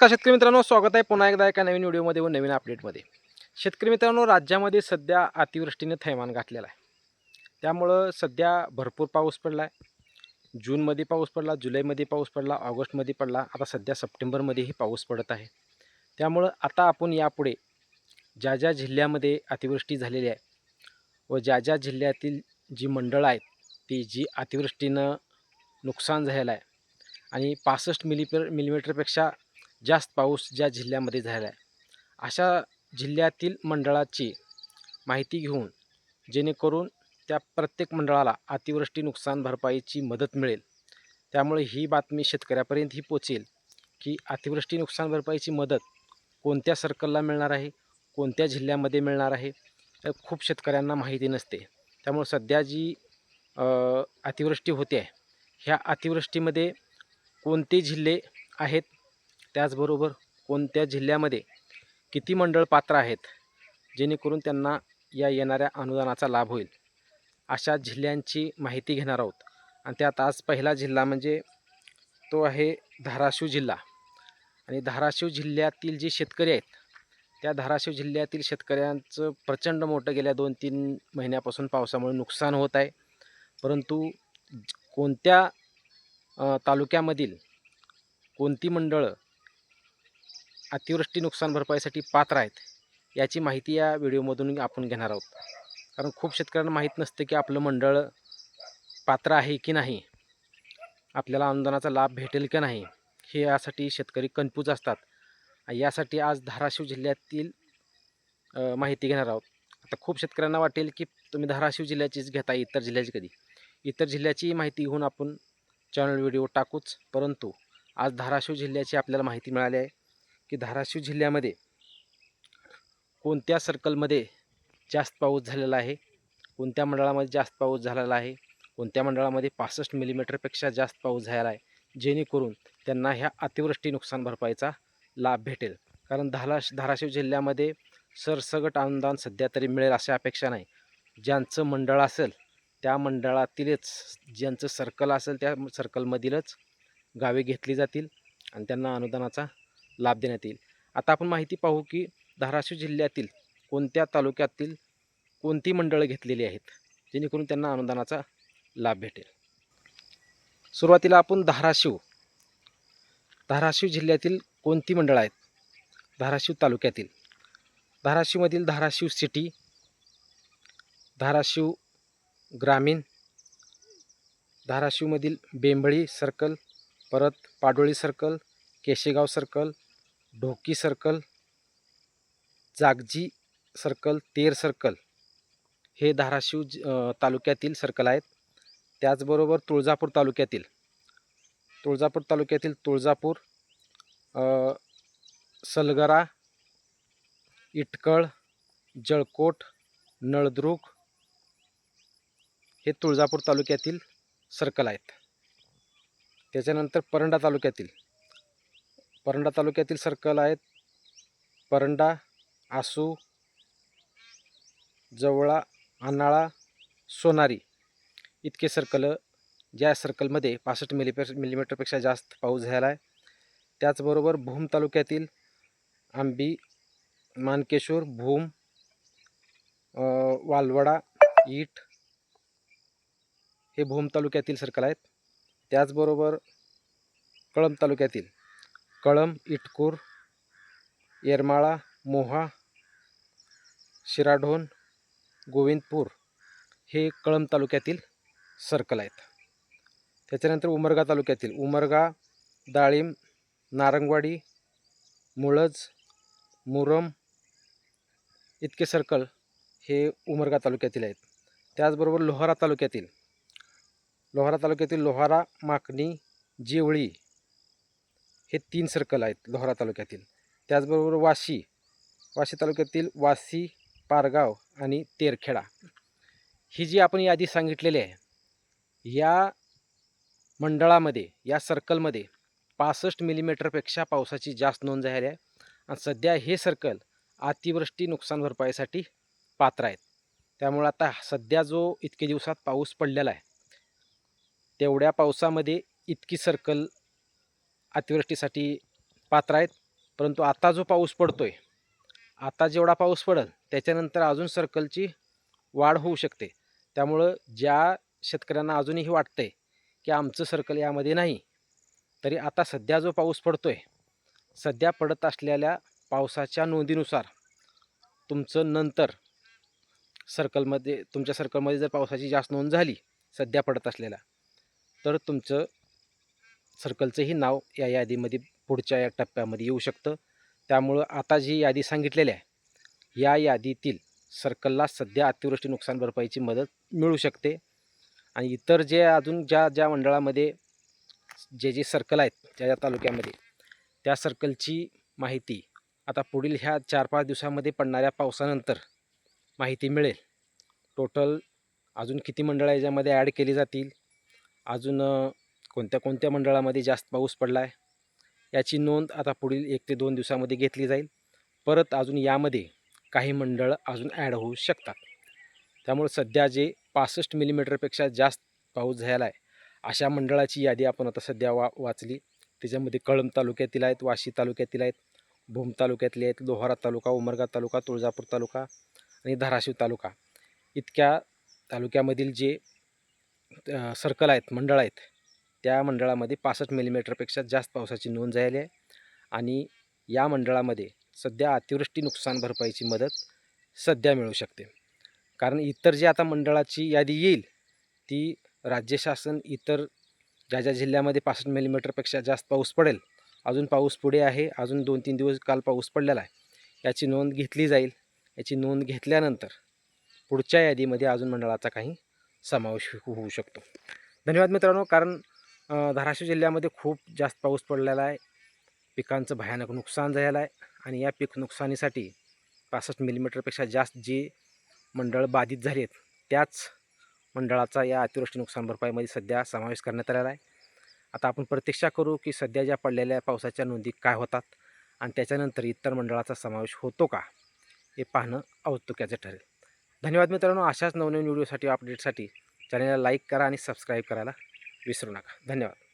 नमस्कार शेतकरी मित्रांनो स्वागत आहे पुन्हा एकदा एका नवीन व्हिडिओमध्ये व नवीन अपडेटमध्ये. शेतकरी मित्रांनो राज्यामध्ये सध्या अतिवृष्टीने थैमान घातलेला आहे. त्यामुळं सध्या भरपूर पाऊस पडला आहे जूनमध्ये पाऊस पडला जुलैमध्ये पाऊस पडला ऑगस्टमध्ये पडला आता सध्या सप्टेंबरमध्येही पाऊस पडत आहे. त्यामुळं आता आपण यापुढे ज्या ज्या जिल्ह्यामध्ये अतिवृष्टी झालेली आहे व ज्या ज्या जिल्ह्यातील जी मंडळं आहेत ती जी अतिवृष्टीनं नुकसान झालेलं आहे आणि पासष्ट मिलीपर मिलीमीटरपेक्षा जास्त पाऊस ज्या जिल्ह्यामध्ये झाला आहे अशा जिल्ह्यातील मंडळाची माहिती घेऊन जेणेकरून त्या प्रत्येक मंडळाला अतिवृष्टी नुकसान भरपाईची मदत मिळेल. त्यामुळे ही बातमी शेतकऱ्यापर्यंत ही पोचेल की अतिवृष्टी नुकसान भरपाईची मदत कोणत्या सर्कलला मिळणार आहे कोणत्या जिल्ह्यामध्ये मिळणार आहे तर खूप शेतकऱ्यांना माहिती नसते. त्यामुळे सध्या जी अतिवृष्टी होते आहे ह्या अतिवृष्टीमध्ये कोणते जिल्हे आहेत त्याचबरोबर कोणत्या जिल्ह्यामध्ये किती मंडळ पात्र आहेत जेणेकरून त्यांना या येणाऱ्या अनुदानाचा लाभ होईल? अशा जिल्ह्यांची माहिती घेणार आहोत. आणि त्यात आज पहिला जिल्हा म्हणजे तो आहे धाराशिव जिल्हा. आणि धाराशिव जिल्ह्यातील जे शेतकरी आहेत त्या धाराशिव जिल्ह्यातील शेतकऱ्यांचं प्रचंड मोठं गेल्या दोन तीन महिन्यापासून पावसामुळे नुकसान होत आहे. परंतु कोणत्या तालुक्यामधील कोणती मंडळं अतिवृष्टी नुकसान भरपाईसाठी पात्र आहेत याची माहिती या व्हिडिओमधून आपण घेणार आहोत. कारण खूप शेतकऱ्यांना माहीत नसतं की आपलं मंडळ पात्र आहे की नाही आपल्याला अनुदानाचा लाभ भेटेल की नाही हे यासाठी शेतकरी कन्फ्यूज असतात. यासाठी आज धाराशिव जिल्ह्यातील माहिती घेणार आहोत. आता खूप शेतकऱ्यांना वाटेल की तुम्ही धाराशिव जिल्ह्याचीच घेता इतर जिल्ह्याची कधी? इतर जिल्ह्याची माहिती घेऊन आपण चॅनल व्हिडिओ टाकूच परंतु आज धाराशिव जिल्ह्याची आपल्याला माहिती मिळाली आहे. की धाराशिव जिल्ह्यामध्ये कोणत्या सर्कलमध्ये जास्त पाऊस झालेला आहे? कोणत्या मंडळामध्ये जास्त पाऊस झालेला आहे? कोणत्या मंडळामध्ये पासष्ट मिलीमीटरपेक्षा जास्त पाऊस झालेला आहे? जेणेकरून त्यांना ह्या अतिवृष्टी नुकसान भरपाईचा लाभ भेटेल. कारण धारा धाराशिव जिल्ह्यामध्ये सरसगट अनुदान सध्या तरी मिळेल अशी अपेक्षा नाही. ज्यांचं मंडळ असेल त्या मंडळातीलच ज्यांचं सर्कल असेल त्या सर्कलमधीलच गावे घेतली जातील आणि त्यांना अनुदानाचा लाभ देण्यात येईल. आता आपण माहिती पाहू की धाराशिव जिल्ह्यातील कोणत्या तालुक्यातील कोणती मंडळं घेतलेली आहेत जेणेकरून त्यांना अनुदानाचा लाभ भेटेल. सुरुवातीला आपण धाराशिव धाराशिव जिल्ह्यातील कोणती मंडळं आहेत धाराशिव तालुक्यातील. धाराशिवमधील धाराशिव सिटी धाराशिव ग्रामीण धाराशिवमधील बेंबळी सर्कल परत Padoli circle Keshegaon circle Dhoki circle Jagji circle Ter circle हे धाराशिव ज तालुक्यातील सर्कल आहेत. त्याचबरोबर तुळजापूर तालुक्यातील तुळजापूर तालुक्यातील तुळजापूर सलगरा इटकळ जळकोट नळदुर्ग हे तुळजापूर तालुक्यातील सर्कल आहेत. त्याच्यानंतर परंडा तालुक्यातील परंडा तालुक्यातील सर्कल आहेत. परंडा आसू जवळा आनाळा सोनारी इतके सर्कल ज्या सर्कलमध्ये पासष्ट मिलीपे मिलीमीटरपेक्षा जास्त पाऊस झाला आहे त्याचबरोबर भूम तालुक्यातील आंबी मानकेश्वर भूम वालवडा ईट हे भूम तालुक्यातील सर्कल आहेत. त्याचबरोबर कळंब तालुक्यातील कळंब इटकूर येरमाळा मोहा शिराढोण गोविंदपूर हे कळंब तालुक्यातील सर्कल आहेत. त्याच्यानंतर उमरगा तालुक्यातील उमरगा डाळिंब नारंगवाडी मुळज मुरम इतके सर्कल हे उमरगा तालुक्यातील आहेत. त्याचबरोबर लोहारा तालुक्यातील लोहारा तालुक्यातील लोहारा माकणी जेवळी हे तीन सर्कल आहेत लोहरा तालुक्यातील. त्याचबरोबर वाशी वाशी तालुक्यातील वाशी पारगाव आणि तेरखेडा. ही जी आपण यादी सांगितलेली आहे या मंडळामध्ये या सर्कलमध्ये पासष्ट मिलीमीटरपेक्षा पावसाची जास्त नोंद झाली आहे आणि सध्या हे सर्कल अतिवृष्टी नुकसान भरपाईसाठी पात्र आहेत. त्यामुळे आता सध्या जो इतके दिवसात पाऊस पडलेला आहे तेवढ्या पावसामध्ये इतकी सर्कल अतिवृष्टीसाठी पात्र आहेत. परंतु आता जो पाऊस पडतो आहे आता जेवढा पाऊस पडेल त्याच्यानंतर अजून सर्कलची वाढ होऊ शकते. त्यामुळं ज्या शेतकऱ्यांना अजूनही वाटतं आहे की आमचं सर्कल यामध्ये नाही तरी आता सध्या जो पाऊस पडतो आहे सध्या पडत असलेल्या पावसाच्या नोंदीनुसार तुमचं नंतर सर्कलमध्ये तुमच्या सर्कलमध्ये जर पावसाची जास्त नोंद झाली सध्या पडत असलेल्या तर तुमचं सर्कलचंही नाव या यादीमध्ये पुढच्या या टप्प्यामध्ये येऊ शकतं. त्यामुळं आता जी यादी सांगितलेली आहे या यादीतील सर्कलला सध्या अतिवृष्टी नुकसान भरपाईची मदत मिळू शकते. आणि इतर जे अजून ज्या ज्या मंडळामध्ये जे जे सर्कल आहेत ज्या ज्या तालुक्यामध्ये त्या सर्कलची माहिती आता पुढील ह्या चार पाच दिवसामध्ये पडणाऱ्या पावसानंतर माहिती मिळेल. टोटल अजून किती मंडळं याच्यामध्ये ॲड केली जातील? अजून कोणत्या कोणत्या मंडळामध्ये जास्त पाऊस पडला आहे याची नोंद आता पुढील एक ते दोन दिवसामध्ये घेतली जाईल. परत अजून यामध्ये काही मंडळं अजून ॲड होऊ शकतात. त्यामुळे सध्या जे पासष्ट मिलीमीटरपेक्षा जास्त पाऊस झाला आहे अशा मंडळाची यादी आपण आता सध्या वा वाचली. त्याच्यामध्ये कळंब तालुक्यातील आहेत वाशी तालुक्यातील आहेत भूम तालुक्यातले आहेत लोहारा तालुका उमरगा तालुका तुळजापूर तालुका आणि धाराशिव तालुका. इतक्या तालुक्यामधील जे सर्कल आहेत मंडळ आहेत त्या मंडळामध्ये पासष्ट मिलीमीटरपेक्षा जास्त पावसाची नोंद झाली आहे. आणि या मंडळामध्ये सध्या अतिवृष्टी नुकसान भरपाईची मदत सध्या मिळू शकते. कारण इतर जी आता मंडळाची यादी येईल ती राज्य शासन इतर ज्या ज्या जिल्ह्यामध्ये पासष्ट मिलीमीटरपेक्षा जास्त पाऊस पडेल अजून पाऊस पुढे आहे अजून दोन तीन दिवस काल पाऊस पडलेला आहे याची नोंद घेतली जाईल. याची नोंद घेतल्यानंतर पुढच्या यादीमध्ये अजून मंडळाचा काही समावेश होऊ शकतो. धन्यवाद मित्रांनो कारण धाराशिव जिल्ह्यामध्ये खूप जास्त पाऊस पडलेला आहे. पिकांचं भयानक नुकसान झालेलं आहे आणि या पीक नुकसानीसाठी पासष्ट मिलीमीटरपेक्षा जास्त जी मंडळ बाधित झाली आहेत त्याच मंडळाचा या अतिवृष्टी नुकसान भरपाईमध्ये सध्या समावेश करण्यात आलेला आहे. आता आपण प्रतीक्षा करू की सध्या ज्या पडलेल्या पावसाच्या नोंदी काय होतात आणि त्याच्यानंतर इतर मंडळाचा समावेश होतो का हे पाहणं औत्सुक्याचं ठरेल. धन्यवाद मित्रांनो अशाच नवनवीन व्हिडिओसाठी अपडेटसाठी चॅनलला लाईक करा आणि सबस्क्राईब करायला विसरू नका. धन्यवाद.